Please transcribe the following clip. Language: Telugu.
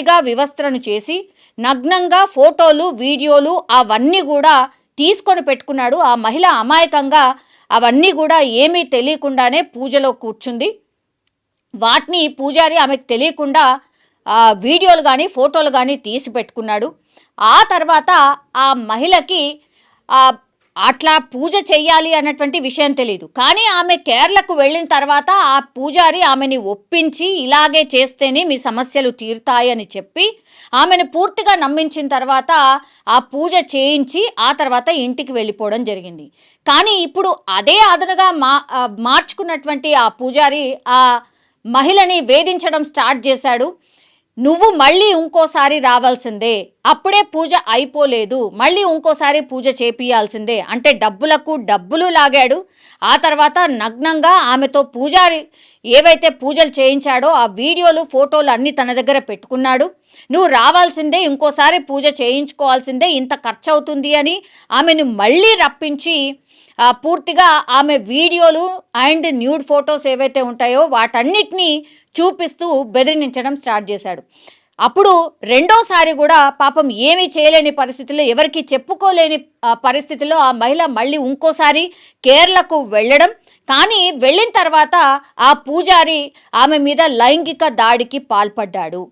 పూర్తిగా వివస్త్రను చేసి నగ్నంగా ఫోటోలు వీడియోలు అవన్నీ కూడా తీసుకొని పెట్టుకున్నాడు. ఆ మహిళ అమాయకంగా అవన్నీ కూడా ఏమీ తెలియకుండానే పూజలో కూర్చుంది. వాటిని పూజారి ఆమెకు తెలియకుండా వీడియోలు కానీ ఫోటోలు కానీ తీసి పెట్టుకున్నాడు. ఆ తర్వాత ఆ మహిళకి అట్లా పూజ చెయ్యాలి అన్నటువంటి విషయం తెలియదు కానీ ఆమె కేరళకు వెళ్ళిన తర్వాత ఆ పూజారి ఆమెని ఒప్పించి ఇలాగే చేస్తేనే మీ సమస్యలు తీరుతాయని చెప్పి ఆమెను పూర్తిగా నమ్మించిన తర్వాత ఆ పూజ చేయించి ఆ తర్వాత ఇంటికి వెళ్ళిపోవడం జరిగింది. కానీ ఇప్పుడు అదే అదనుగా మా మార్చుకున్నటువంటి ఆ పూజారి ఆ మహిళని వేధించడం స్టార్ట్ చేశాడు. నువ్వు మళ్ళీ ఇంకోసారి రావాల్సిందే. అప్పుడే పూజ అయిపోలేదు. మళ్ళీ ఇంకోసారి పూజ చేపియాల్సిందే అంటే డబ్బులకు డబ్బులు లాగాడు. ఆ తర్వాత నగ్నంగా ఆమెతో పూజారి ఏవైతే పూజలు చేయించాడో ఆ వీడియోలు ఫోటోలు అన్నీ తన దగ్గర పెట్టుకున్నాడు. నువ్వు రావాల్సిందే ఇంకోసారి పూజ చేయించుకోవాల్సిందే ఇంత ఖర్చు అవుతుంది అని ఆమెను మళ్ళీ రప్పించి పూర్తిగా ఆమె వీడియోలు అండ్ న్యూడ్ ఫొటోస్ ఏవైతే ఉంటాయో వాటన్నిటినీ చూపిస్తూ బెదిరించడం స్టార్ట్ చేశాడు. అప్పుడు రెండోసారి కూడా పాపం ఏమీ చేయలేని పరిస్థితిలో ఎవరికి చెప్పుకోలేని పరిస్థితిలో ఆ మహిళ మళ్ళీ ఇంకోసారి కేరళకు వెళ్ళడం కానీ వెళ్ళిన తర్వాత ఆ పూజారి ఆమె మీద లైంగిక దాడికి పాల్పడ్డాడు.